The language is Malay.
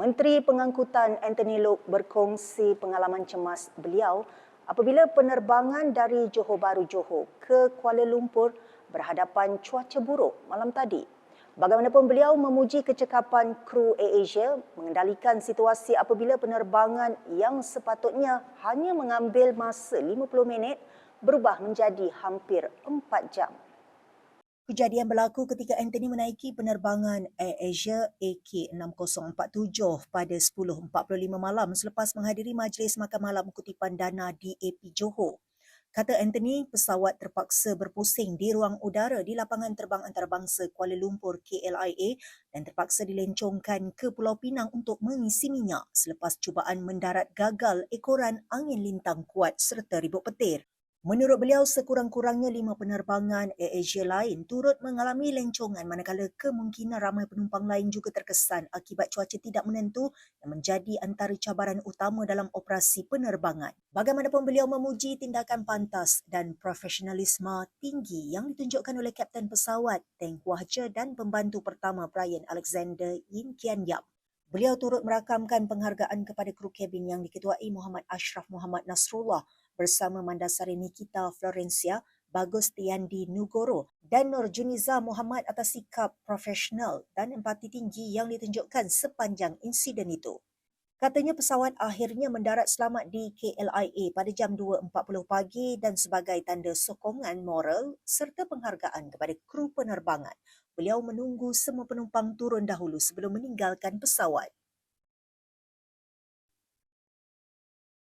Menteri Pengangkutan Anthony Loke berkongsi pengalaman cemas beliau apabila penerbangan dari Johor Bahru Johor ke Kuala Lumpur berhadapan cuaca buruk malam tadi. Bagaimanapun beliau memuji kecekapan kru AirAsia mengendalikan situasi apabila penerbangan yang sepatutnya hanya mengambil masa 50 minit berubah menjadi hampir 4 jam. Kejadian berlaku ketika Anthony menaiki penerbangan AirAsia AK6047 pada 10.45 malam selepas menghadiri majlis makan malam kutipan dana di AP Johor. Kata Anthony, pesawat terpaksa berpusing di ruang udara di lapangan terbang antarabangsa Kuala Lumpur KLIA dan terpaksa dilencongkan ke Pulau Pinang untuk mengisi minyak selepas cubaan mendarat gagal ekoran angin lintang kuat serta ribut petir. Menurut beliau, sekurang-kurangnya lima penerbangan AirAsia lain turut mengalami lencongan manakala kemungkinan ramai penumpang lain juga terkesan akibat cuaca tidak menentu yang menjadi antara cabaran utama dalam operasi penerbangan. Bagaimanapun beliau memuji tindakan pantas dan profesionalisme tinggi yang ditunjukkan oleh kapten pesawat Teng Je dan pembantu pertama Brian Alexander Yin Kian Yap. Beliau turut merakamkan penghargaan kepada kru kabin yang diketuai Muhammad Ashraf Muhammad Nasrullah bersama Mandasari Nikita Florencia, Bagus Tiandi Nugoro dan Nur Juniza Muhammad atas sikap profesional dan empati tinggi yang ditunjukkan sepanjang insiden itu. Katanya pesawat akhirnya mendarat selamat di KLIA pada jam 2.40 pagi dan sebagai tanda sokongan moral serta penghargaan kepada kru penerbangan. Beliau menunggu semua penumpang turun dahulu sebelum meninggalkan pesawat.